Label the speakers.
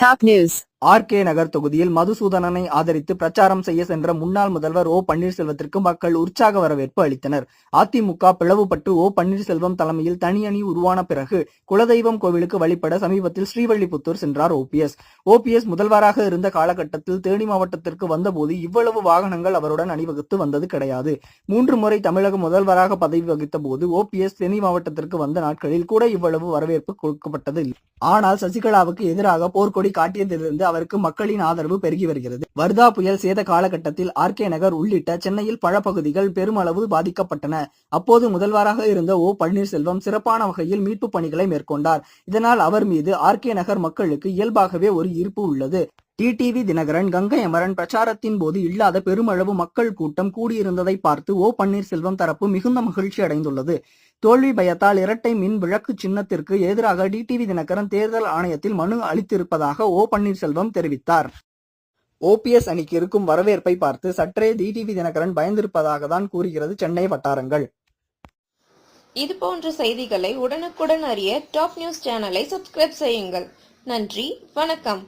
Speaker 1: Top news.
Speaker 2: R K Nagar தொகுதியில் மதுசூதனனை ஆதரித்து பிரச்சாரம் செய்ய சென்ற முன்னாள் முதல்வர் ஓ பன்னீர்செல்வத்திற்கு மக்கள் உற்சாக வரவேற்பு அளித்தனர். அதிமுக பிளவுபட்டு ஓ பன்னீர்செல்வம் தலைமையில் தனி அணி உருவான பிறகு குலதெய்வம் கோவிலுக்கு வழிபட சமீபத்தில் ஸ்ரீவல்லிபுத்தூர் சென்றார் ஓபிஎஸ் ஓபிஎஸ் முதல்வராக இருந்த காலகட்டத்தில் தேனி மாவட்டத்திற்கு வந்தபோது இவ்வளவு வாகனங்கள் அவருடன் அணிவகுத்து வந்தது கிடையாது. மூன்று முறை தமிழக முதல்வராக பதவி வகித்த போது ஓபிஎஸ் தேனி மாவட்டத்திற்கு வந்த நாட்களில் கூட இவ்வளவு வரவேற்பு கொடுக்கப்பட்டது ஆனால் சசிகலாவுக்கு எதிராக போர்க்கொடி காட்டியதிலிருந்து அவருக்கு மக்களின் ஆதரவு பெருகி வருகிறது. வர்தா புயல் சேத காலகட்டத்தில் ஆர்கே நகர் உள்ளிட்ட சென்னையில் பல பகுதிகள் பெருமளவு பாதிக்கப்பட்டன. அப்போது முதல்வராக இருந்த ஓ பன்னீர்செல்வம் சிறப்பான வகையில் மீட்பு பணிகளை மேற்கொண்டார். இதனால் அவர் மீது ஆர்கே நகர் மக்களுக்கு இயல்பாகவே ஒரு ஈர்ப்பு உள்ளது. டிடிவி தினகரன் கங்கை அமரன் பிரச்சாரத்தின் போது இல்லாத பெருமளவு மக்கள் கூட்டம் கூடியிருந்ததை பார்த்து ஓ பன்னீர்செல்வம் தரப்பு மிகுந்த மகிழ்ச்சி அடைந்துள்ளது. தோல்வி பயத்தால் இரட்டை மின் விளக்கு சின்னத்திற்கு எதிராக டிடிவி தினகரன் தேர்தல் ஆணையத்தில் மனு அளித்திருப்பதாக ஓ பன்னீர்செல்வம் தெரிவித்தார். ஓபிஎஸ் அணிக்கு இருக்கும் வரவேற்பை பார்த்து சற்றே டிடிவி தினகரன் பயந்திருப்பதாக தான் கூறுகிறது சென்னை வட்டாரங்கள்.
Speaker 3: இது போன்ற செய்திகளை உடனுக்குடன் அறிய டாப் நியூஸ் சேனலை சப்ஸ்கிரைப் செய்யுங்கள். நன்றி வணக்கம்.